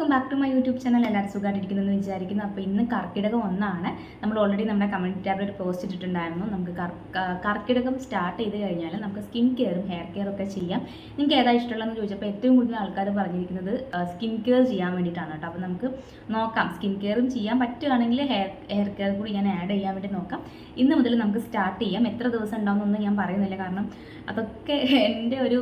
Welcome back to my YouTube channel എല്ലാവരും എന്ന് വിചാരിക്കുന്നു. അപ്പോൾ ഇന്ന് കർക്കിടകം ഒന്നാണ്. നമ്മൾ ഓൾറെഡി നമ്മുടെ കമ്മ്യൂണിറ്റി ടാബിൽ ഒരു പോസ്റ്റ് ഇട്ടിട്ടുണ്ടായിരുന്നു. നമുക്ക് കർക്കിടകം സ്റ്റാർട്ട് ചെയ്ത് കഴിഞ്ഞാൽ നമുക്ക് സ്കിൻ കെയറും ഹെയർ കെയറും ഒക്കെ ചെയ്യാം. നിങ്ങൾക്ക് ഏതാ ഇഷ്ടമുള്ളതെന്ന് ചോദിച്ചപ്പോൾ ഏറ്റവും കൂടുതൽ ആൾക്കാർ പറഞ്ഞിരിക്കുന്നത് സ്കിൻ കെയർ ചെയ്യാൻ വേണ്ടിയിട്ടാണ് കേട്ടോ. അപ്പോൾ നമുക്ക് നോക്കാം. സ്കിൻ കെയറും ചെയ്യാൻ പറ്റുകയാണെങ്കിൽ ഹെയർ ഹെയർ കെയർ കൂടി ഞാൻ ആഡ് ചെയ്യാൻ വേണ്ടി നോക്കാം. ഇന്ന് മുതൽ നമുക്ക് സ്റ്റാർട്ട് ചെയ്യാം. എത്ര ദിവസം ഉണ്ടാവുമെന്നൊന്നും ഞാൻ പറയുന്നില്ല. കാരണം അതൊക്കെ എന്റെ ഒരു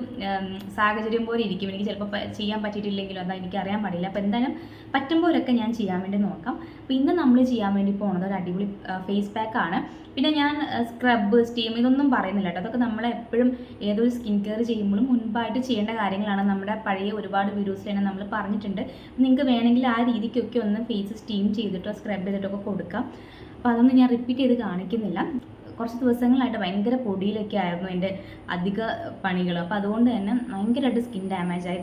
സാഹചര്യം പോലെ ഇരിക്കും. എനിക്ക് ചിലപ്പോൾ ചെയ്യാൻ പറ്റിയിട്ടില്ലെങ്കിലും അതാ എനിക്ക് അറിയാൻ പാടില്ല. അപ്പോൾ എന്തായാലും പറ്റുമ്പോഴൊക്കെ ഞാൻ ചെയ്യാൻ വേണ്ടി നോക്കാം. അപ്പോൾ ഇന്ന് നമ്മൾ ചെയ്യാൻ വേണ്ടി പോകുന്നത് ഒരു അടിപൊളി ഫേസ് പാക്ക് ആണ്. പിന്നെ ഞാൻ സ്ക്രബ് സ്റ്റീം ഇതൊന്നും പറയുന്നില്ല കേട്ടോ. അതൊക്കെ നമ്മൾ എപ്പോഴും ഏതൊരു സ്കിൻ കെയർ ചെയ്യുമ്പോഴും മുൻപായിട്ട് ചെയ്യേണ്ട കാര്യങ്ങളാണ്. നമ്മുടെ പഴയ ഒരുപാട് വീഡിയോസിൽ തന്നെ നമ്മൾ പറഞ്ഞിട്ടുണ്ട്. നിങ്ങൾക്ക് വേണമെങ്കിൽ ആ രീതിക്കൊക്കെ ഒന്ന് ഫേസ് സ്റ്റീം ചെയ്തിട്ടോ സ്ക്രബ് ചെയ്തിട്ടൊക്കെ കൊടുക്കാം. അപ്പോൾ അതൊന്നും ഞാൻ റിപ്പീറ്റ് ചെയ്ത് കാണിക്കുന്നില്ല. കുറച്ച് ദിവസങ്ങളായിട്ട് ഭയങ്കര പൊടിയിലൊക്കെ ആയിരുന്നു എന്റെ അധിക പണികൾ അപ്പോൾ അതുകൊണ്ട് തന്നെ ഭയങ്കരമായിട്ട് സ്കിൻ ഡാമേജ് ആയി.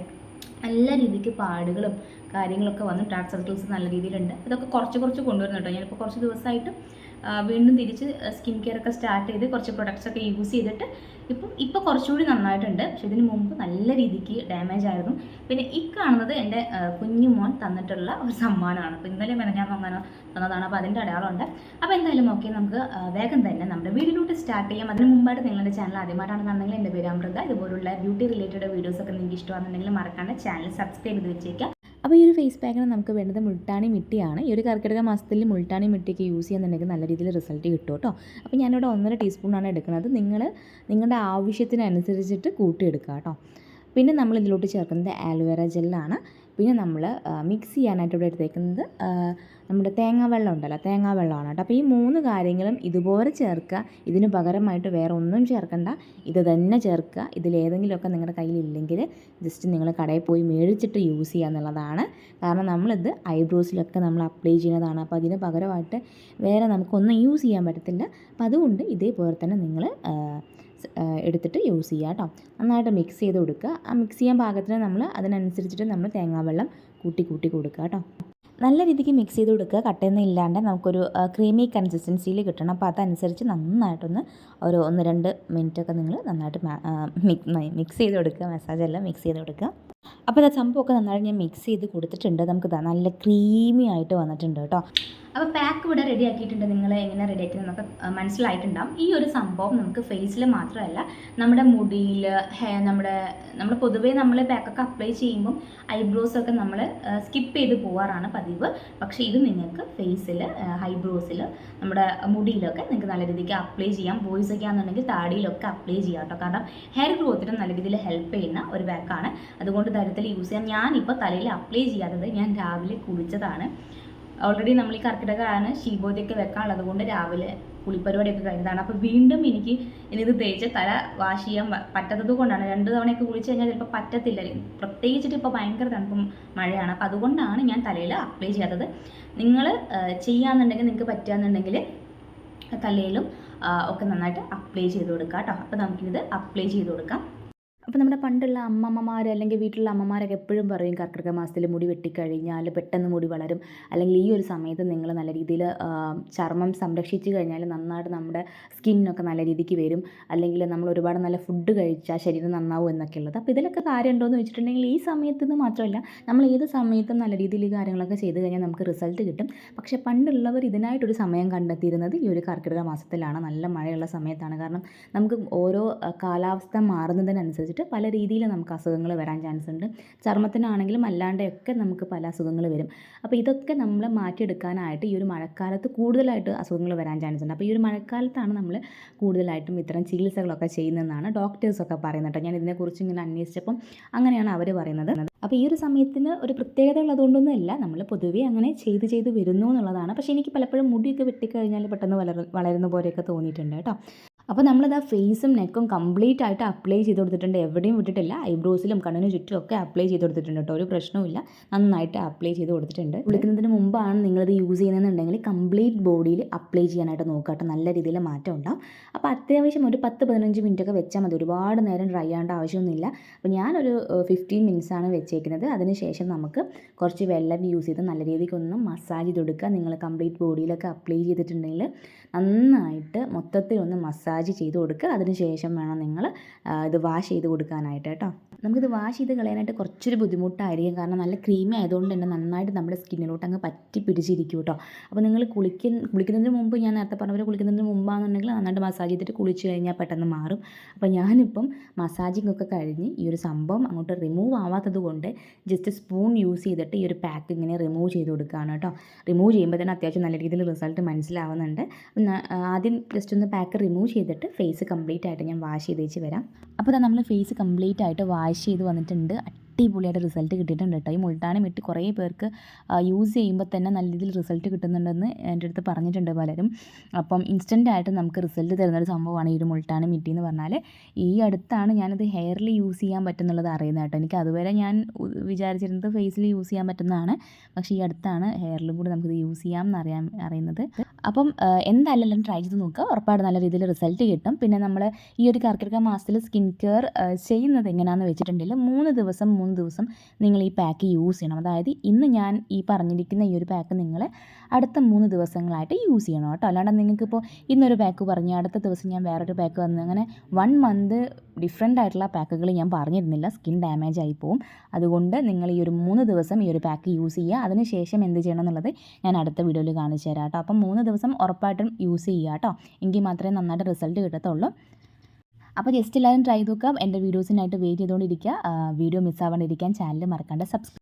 നല്ല രീതിക്ക് പാടുകളും കാര്യങ്ങളൊക്കെ വന്നു ടാക്സ് സർക്കിൾസ് നല്ല രീതിയിലുണ്ട്. ഇതൊക്കെ കുറച്ച് കുറച്ച് കൊണ്ടുവരുന്നു കേട്ടോ. ഞാനിപ്പോൾ കുറച്ച് ദിവസമായിട്ട് വീണ്ടും തിരിച്ച് സ്കിൻ കെയർ ഒക്കെ സ്റ്റാർട്ട് ചെയ്ത് കുറച്ച് പ്രൊഡക്ട്സ് ഒക്കെ യൂസ് ചെയ്തിട്ട് ഇപ്പം ഇപ്പോൾ കുറച്ചുകൂടി നന്നായിട്ടുണ്ട്. പക്ഷെ ഇതിന് മുമ്പ് നല്ല രീതിക്ക് ഡാമേജ് ആയിരുന്നു. പിന്നെ ഈ കാണുന്നത് എന്റെ കുഞ്ഞുമോൻ കുഞ്ഞു മോൻ തന്നിട്ടുള്ള ഒരു സമ്മാനമാണ്. അപ്പോൾ ഇന്നലെ മെനഞ്ഞാൽ അങ്ങനെ തന്നതാണ്. അപ്പോൾ അതിന്റെ അടയാളമുണ്ട്. അപ്പോൾ എന്തായാലും ഓക്കെ നമുക്ക് വേഗം തന്നെ നമ്മുടെ വീഡിയോയിലോട്ട് സ്റ്റാർട്ട് ചെയ്യാം. അതിന് മുമ്പായിട്ട് നിങ്ങളുടെ ചാനൽ ആദ്യമായിട്ടാണ് കാണുന്നെങ്കിൽ എന്റെ പേര് അമൃത. ഇതുപോലുള്ള ബ്യൂട്ടി റിലേറ്റഡ് വീഡിയോസ് ഒക്കെ നിങ്ങൾക്ക് ഇഷ്ടമാണെന്നുണ്ടെങ്കിൽ മറക്കാണ്ട് ചാനൽ സബ്സ്ക്രൈബ് ചെയ്ത് വെച്ചേക്കാം അപ്പോൾ ഈ ഒരു ഫേസ് പാക്കിന് നമുക്ക് വേണ്ടത് മുൾട്ടാണി മിട്ടിയാണ്. ഈ ഒരു കർക്കിടക മാസത്തിൽ മുൾട്ടാണി മിട്ടിയൊക്കെ യൂസ് ചെയ്യുന്നുണ്ടെങ്കിൽ നല്ല രീതിയിൽ റിസൾട്ട് കിട്ടും കേട്ടോ. അപ്പോൾ ഞാനിവിടെ ഒന്നര ടീസ്പൂണാണ് എടുക്കുന്നത്. നിങ്ങൾ നിങ്ങളുടെ ആവശ്യത്തിനനുസരിച്ചിട്ട് കൂട്ടിയെടുക്കുക കേട്ടോ. പിന്നെ നമ്മൾ ഇതിലോട്ട് ചേർക്കുന്നത് ആലോവേറ ജെല്ലാണ് പിന്നെ നമ്മൾ മിക്സ് ചെയ്യാനായിട്ട് ഇവിടെ എടുത്തേക്കുന്നത് നമ്മുടെ തേങ്ങാ വെള്ളം ഉണ്ടല്ലോ തേങ്ങാ വെള്ളമാണ് കേട്ടോ. അപ്പോൾ ഈ മൂന്ന് കാര്യങ്ങളും ഇതുപോലെ ചേർക്കുക. ഇതിന് പകരമായിട്ട് വേറെ ഒന്നും ചേർക്കണ്ട. ഇത് തന്നെ ചേർക്കുക. ഇതിലേതെങ്കിലുമൊക്കെ നിങ്ങളുടെ കയ്യിൽ ഇല്ലെങ്കിൽ ജസ്റ്റ് നിങ്ങൾ കടയിൽ പോയി മേടിച്ചിട്ട് യൂസ് ചെയ്യുക എന്നുള്ളതാണ്. കാരണം നമ്മളിത് ഐബ്രോസിലൊക്കെ നമ്മൾ അപ്ലൈ ചെയ്യുന്നതാണ്. അപ്പോൾ അതിന് പകരമായിട്ട് വേറെ നമുക്കൊന്നും യൂസ് ചെയ്യാൻ പറ്റത്തില്ല. അപ്പോൾ അതുകൊണ്ട് ഇതേപോലെ തന്നെ നിങ്ങൾ എടുത്തിട്ട് യൂസ് ചെയ്യുക കേട്ടോ. നന്നായിട്ട് മിക്സ് ചെയ്ത് കൊടുക്കുക. ആ മിക്സ് ചെയ്യാൻ പാകത്തിന് നമ്മൾ അതിനനുസരിച്ചിട്ട് നമ്മൾ തേങ്ങാവെള്ളം കൂട്ടി കൂട്ടി കൊടുക്കുക കേട്ടോ. നല്ല രീതിക്ക് മിക്സ് ചെയ്ത് കൊടുക്കുക. കട്ടയൊന്നും ഇല്ലാണ്ട് നമുക്കൊരു ക്രീമി കൺസിസ്റ്റൻസിയിൽ കിട്ടണം. അപ്പോൾ അതനുസരിച്ച് നന്നായിട്ടൊന്ന് ഒരു ഒന്ന് രണ്ട് മിനിറ്റൊക്കെ നിങ്ങൾ നന്നായിട്ട് മിക്സ് ചെയ്ത് കൊടുക്കുക. മസാജെല്ലാം മിക്സ് ചെയ്ത് കൊടുക്കുക. അപ്പോൾ അത് സംഭവമൊക്കെ നന്നായിട്ട് ഞാൻ മിക്സ് ചെയ്ത് കൊടുത്തിട്ടുണ്ട്. നമുക്ക് നല്ല ക്രീമി ആയിട്ട് വന്നിട്ടുണ്ട് കേട്ടോ. അപ്പോൾ പാക്ക് ഇവിടെ റെഡി ആക്കിയിട്ടുണ്ട്. നിങ്ങൾ എങ്ങനെ റെഡി നമുക്ക് മനസ്സിലായിട്ടുണ്ടാവും. ഈ ഒരു സംഭവം നമുക്ക് ഫേസിൽ മാത്രമല്ല നമ്മുടെ മുടിയിൽ ഹെയർ നമ്മുടെ നമ്മൾ പൊതുവേ നമ്മൾ പാക്കൊക്കെ അപ്ലൈ ചെയ്യുമ്പം ഐബ്രോസൊക്കെ നമ്മൾ സ്കിപ്പ് ചെയ്ത് പോവാറാണ് പതിവ്. പക്ഷേ ഇത് നിങ്ങൾക്ക് ഫേസിൽ ഐബ്രോസിൽ നമ്മുടെ മുടിയിലൊക്കെ നിങ്ങൾക്ക് നല്ല രീതിക്ക് അപ്ലൈ ചെയ്യാം. ബോയ്സ് ഒക്കെ ആണെന്നുണ്ടെങ്കിൽ താടിയിലൊക്കെ അപ്ലൈ ചെയ്യാം കേട്ടോ. കാരണം ഹെയർ ഗ്രോത്തിനും നല്ല രീതിയിൽ ഹെൽപ്പ് ചെയ്യുന്ന ഒരു പാക്കാണ് അതുകൊണ്ട് തരത്തിൽ യൂസ് ചെയ്യാം. ഞാനിപ്പോൾ തലയിൽ അപ്ലൈ ചെയ്യാത്തത് ഞാൻ രാവിലെ കുളിച്ചതാണ്. ഓൾറെഡി നമ്മൾ ഈ കർക്കിടകമാണ് ശീബോധിയൊക്കെ വെക്കാനുള്ളത് കൊണ്ട് രാവിലെ കുളിപ്പരിപാടിയൊക്കെ കഴിഞ്ഞതാണ്. അപ്പോൾ വീണ്ടും എനിക്ക് ഇത് തേച്ച് തല വാഷ് ചെയ്യാൻ പറ്റാത്തത് കൊണ്ടാണ്. രണ്ട് തവണയൊക്കെ കുളിച്ച് കഴിഞ്ഞാൽ ചിലപ്പോൾ പറ്റത്തില്ല. പ്രത്യേകിച്ചിട്ട് ഇപ്പോൾ ഭയങ്കര തണുപ്പും മഴയാണ്. അപ്പോൾ അതുകൊണ്ടാണ് ഞാൻ തലയിൽ അപ്ലൈ ചെയ്യാത്തത്. നിങ്ങൾ ചെയ്യാന്നുണ്ടെങ്കിൽ നിങ്ങൾക്ക് പറ്റുകയെന്നുണ്ടെങ്കിൽ തലയിലും ഒക്കെ നന്നായിട്ട് അപ്ലൈ ചെയ്ത് കൊടുക്കാം കേട്ടോ അപ്പോൾ നമുക്കിത് അപ്ലൈ ചെയ്ത് കൊടുക്കാം. അപ്പോൾ നമ്മുടെ പണ്ടുള്ള അമ്മമ്മമാർ അല്ലെങ്കിൽ വീട്ടിലുള്ള അമ്മമാരൊക്കെ എപ്പോഴും പറയും കർക്കിടക മാസത്തിൽ മുടി വെട്ടിക്കഴിഞ്ഞാൽ പെട്ടെന്ന് മുടി വളരും. അല്ലെങ്കിൽ ഈ ഒരു സമയത്ത് നിങ്ങൾ നല്ല രീതിയിൽ ചർമ്മം സംരക്ഷിച്ചു കഴിഞ്ഞാൽ നന്നായിട്ട് നമ്മുടെ സ്കിന്നൊക്കെ നല്ല രീതിക്ക് വരും. അല്ലെങ്കിൽ നമ്മൾ ഒരുപാട് നല്ല ഫുഡ് കഴിച്ചാൽ ശരീരം നന്നാവും എന്നൊക്കെ ഉള്ളത്. അപ്പോൾ ഇതിലൊക്കെ കാര്യമുണ്ടോ എന്ന് വെച്ചിട്ടുണ്ടെങ്കിൽ ഈ സമയത്ത് നിന്ന് മാത്രമല്ല നമ്മൾ ഏത് സമയത്തും നല്ല രീതിയിൽ ഈ കാര്യങ്ങളൊക്കെ ചെയ്ത് കഴിഞ്ഞാൽ നമുക്ക് റിസൾട്ട് കിട്ടും. പക്ഷേ പണ്ടുള്ളവർ ഇതിനായിട്ടൊരു സമയം കണ്ടെത്തിയിരുന്നത് ഈ ഒരു കർക്കിടക മാസത്തിലാണ്. നല്ല മഴയുള്ള സമയത്താണ്. കാരണം നമുക്ക് ഓരോ കാലാവസ്ഥ കാലാവസ്ഥ മാറുന്നതിനനുസരിച്ചിട്ട് പല രീതിയിൽ നമുക്ക് അസുഖങ്ങൾ വരാൻ ചാൻസ് ഉണ്ട്. ചർമ്മത്തിനാണെങ്കിലും അല്ലാണ്ടൊക്കെ നമുക്ക് പല അസുഖങ്ങൾ വരും. അപ്പോൾ ഇതൊക്കെ നമ്മൾ മാറ്റിയെടുക്കാനായിട്ട് ഈ ഒരു മഴക്കാലത്ത് കൂടുതലായിട്ട് അസുഖങ്ങൾ വരാൻ ചാൻസ് ഉണ്ട്. അപ്പോൾ ഈ ഒരു മഴക്കാലത്താണ് നമ്മൾ കൂടുതലായിട്ടും ഇത്തരം ചികിത്സകളൊക്കെ ചെയ്യുന്നതെന്നാണ് ഡോക്ടേഴ്സൊക്കെ പറയുന്നത് കേട്ടോ. ഞാൻ ഇതിനെക്കുറിച്ച് ഇങ്ങനെ അന്വേഷിച്ചപ്പം അങ്ങനെയാണ് അവർ പറയുന്നത്. അപ്പോൾ ഈ ഒരു സമയത്തിന് ഒരു പ്രത്യേകത ഉള്ളതുകൊണ്ടൊന്നുമല്ല നമ്മൾ പൊതുവേ അങ്ങനെ ചെയ്ത് ചെയ്ത് വരുന്നു എന്നുള്ളതാണ്. പക്ഷേ എനിക്ക് പലപ്പോഴും മുടിയൊക്കെ വെട്ടിക്കഴിഞ്ഞാൽ പെട്ടെന്ന് വളർ വളരുന്ന പോലെയൊക്കെ തോന്നിയിട്ടുണ്ട് കേട്ടോ. അപ്പോൾ നമ്മളിത് ആ ഫേസും നെക്കും കംപ്ലീറ്റ് ആയിട്ട് അപ്ലൈ ചെയ്ത് കൊടുത്തിട്ടുണ്ട്. എവിടെയും വിട്ടിട്ടില്ല. ഐബ്രോസിലും കണ്ണിനും ചുറ്റും ഒക്കെ അപ്ലൈ ചെയ്ത് കൊടുത്തിട്ടുണ്ട് കേട്ടോ ഒരു പ്രശ്നവുമില്ല നന്നായിട്ട് അപ്ലൈ ചെയ്ത് കൊടുത്തിട്ടുണ്ട്. കുളിക്കുന്നതിന് മുമ്പാണ് നിങ്ങളിത് യൂസ് ചെയ്യുന്നതെന്നുണ്ടെങ്കിൽ കംപ്ലീറ്റ് ബോഡിയിൽ അപ്ലൈ ചെയ്യാനായിട്ട് നോക്കുക കേട്ടോ നല്ല രീതിയിൽ മാറ്റം ഉണ്ടാവും. അപ്പോൾ അത്യാവശ്യം ഒരു പത്ത് പതിനഞ്ച് മിനിറ്റ് ഒക്കെ വെച്ചാൽ മതി. ഒരുപാട് നേരം ഡ്രൈ ആവേണ്ട ആവശ്യമൊന്നുമില്ല. അപ്പോൾ ഞാനൊരു ഫിഫ്റ്റീൻ മിനിറ്റ്സ് ആണ് വെച്ചേക്കുന്നത്. അതിനുശേഷം നമുക്ക് കുറച്ച് വെള്ളം യൂസ് ചെയ്ത് നല്ല രീതിക്ക് ഒന്ന് മസാജ് ചെയ്ത് കൊടുക്കുക. നിങ്ങൾ കംപ്ലീറ്റ് ബോഡിയിലൊക്കെ അപ്ലൈ ചെയ്തിട്ടുണ്ടെങ്കിൽ നന്നായിട്ട് മൊത്തത്തിൽ ഒന്ന് മസാജ് ചെയ്ത് കൊടുക്കുക. അതിനുശേഷം വേണം നിങ്ങൾ ഇത് വാഷ് ചെയ്ത് കൊടുക്കാനായിട്ട് കേട്ടോ. നമുക്കിത് വാഷ് ചെയ്ത് കളയാനായിട്ട് കുറച്ചൊരു ബുദ്ധിമുട്ടായിരിക്കും. കാരണം നല്ല ക്രീമി ആയതുകൊണ്ട് തന്നെ നന്നായിട്ട് നമ്മുടെ സ്കിന്നിലോട്ട് അങ്ങ് പറ്റി പിടിച്ചിരിക്കും കേട്ടോ. അപ്പോൾ നിങ്ങൾ കുളിക്കുന്ന കുളിക്കുന്നതിന് മുമ്പ് ഞാൻ നേരത്തെ പറഞ്ഞ പോലെ കുളിക്കുന്നതിന് മുമ്പാണെന്നുണ്ടെങ്കിൽ നന്നായിട്ട് മസാജ് ചെയ്തിട്ട് കുളിച്ച് കഴിഞ്ഞാൽ പെട്ടെന്ന് മാറും. അപ്പോൾ ഞാനിപ്പം മസാജിങ് ഒക്കെ കഴിഞ്ഞ് ഈ ഒരു സംഭവം അങ്ങോട്ട് റിമൂവ് ആവാത്തത് കൊണ്ട് ജസ്റ്റ് സ്പൂൺ യൂസ് ചെയ്തിട്ട് ഈ ഒരു പാക്ക് ഇങ്ങനെ റിമൂവ് ചെയ്ത് കൊടുക്കുകയാണ് കേട്ടോ. റിമൂവ് ചെയ്യുമ്പോൾ തന്നെ അത്യാവശ്യം നല്ല രീതിയിൽ റിസൾട്ട് മനസ്സിലാവുന്നുണ്ട്. ആദ്യം ജസ്റ്റ് ഒന്ന് പാക്ക് റിമൂവ് ചെയ്തിട്ട് ഫേസ് കംപ്ലീറ്റ് ആയിട്ട് ഞാൻ വാഷ് ചെയ്ത് വെച്ച് വരാം. അപ്പോൾ നമ്മൾ ഫേസ് കംപ്ലീറ്റ് ആയിട്ട് വാഷ് ചെയ്ത് വന്നിട്ടുണ്ട്. അടിപൊളിയായിട്ട് റിസൾട്ട് കിട്ടിയിട്ടുണ്ട് കേട്ടോ ഈ മുൾട്ടാനം ഇട്ട് കുറേ പേർക്ക് യൂസ് ചെയ്യുമ്പോൾ തന്നെ നല്ല രീതിയിൽ റിസൾട്ട് കിട്ടുന്നുണ്ടെന്ന് എന്റെ അടുത്ത് പറഞ്ഞിട്ടുണ്ട് പലരും. അപ്പം ഇൻസ്റ്റന്റ് ആയിട്ട് നമുക്ക് റിസൾട്ട് തരുന്നൊരു സംഭവമാണ് ഈ ഒരു മുൾട്ടാനം മിട്ടി എന്ന് പറഞ്ഞാൽ ഈ അടുത്താണ് ഞാനത് ഹെയറിൽ യൂസ് ചെയ്യാൻ പറ്റുന്നുള്ളത് അറിയുന്നത് കേട്ടോ. എനിക്ക് അതുവരെ ഞാൻ വിചാരിച്ചിരുന്നത് ഫേസിൽ യൂസ് ചെയ്യാൻ പറ്റുന്നതാണ്. പക്ഷേ ഈ അടുത്താണ് ഹെയറിലും കൂടി നമുക്കിത് യൂസ് ചെയ്യാം എന്നറിയാൻ അറിയുന്നത്. അപ്പം എന്തായാലും ട്രൈ ചെയ്ത് നോക്കുക. ഉറപ്പായിട്ട് നല്ല രീതിയിൽ റിസൾട്ട് കിട്ടും. പിന്നെ നമ്മൾ ഈ ഒരു കർക്കിടക മാസത്തിൽ സ്കിൻ കെയർ ചെയ്യുന്നത് എങ്ങനെയാണെന്ന് വെച്ചിട്ടുണ്ടെങ്കിൽ മൂന്ന് ദിവസം മൂന്ന് ദിവസം നിങ്ങൾ ഈ പാക്ക് യൂസ് ചെയ്യണം. അതായത് ഇന്ന് ഞാൻ ഈ പറഞ്ഞിരിക്കുന്ന ഈ ഒരു പാക്ക് നിങ്ങൾ അടുത്ത മൂന്ന് ദിവസങ്ങളായിട്ട് യൂസ് ചെയ്യണം കേട്ടോ. അല്ലാണ്ട് നിങ്ങൾക്കിപ്പോൾ ഇന്നൊരു പാക്ക് പറഞ്ഞു അടുത്ത ദിവസം ഞാൻ വേറൊരു പാക്ക് വന്ന് അങ്ങനെ വൺ മന്ത് ഡിഫറെന്റ് ആയിട്ടുള്ള പാക്കുകൾ ഞാൻ പറഞ്ഞിരുന്നില്ല. സ്കിൻ ഡാമേജ് ആയി അതുകൊണ്ട് നിങ്ങൾ ഈ ഒരു മൂന്ന് ദിവസം ഈ ഒരു പാക്ക് യൂസ് ചെയ്യുക. അതിനുശേഷം എന്ത് ചെയ്യണം എന്നുള്ളത് ഞാൻ അടുത്ത വീഡിയോയിൽ കാണിച്ചു തരാം കേട്ടോ. അപ്പം മൂന്ന് ദിവസം ഉറപ്പായിട്ടും യൂസ് ചെയ്യുക കേട്ടോ. എങ്കിൽ മാത്രമേ നന്നായിട്ട് റിസൾട്ട് കിട്ടത്തുള്ളൂ. അപ്പോൾ ജസ്റ്റ് എല്ലാവരും ട്രൈ നോക്കുക. എന്റെ വീഡിയോസിനായിട്ട് വെയിറ്റ് ചെയ്തുകൊണ്ടിരിക്കുക വീഡിയോ മിസ്സാവാണ്ടിരിക്കാൻ ചാനൽ മറക്കാണ്ട് സബ്സ്ക്രൈബ്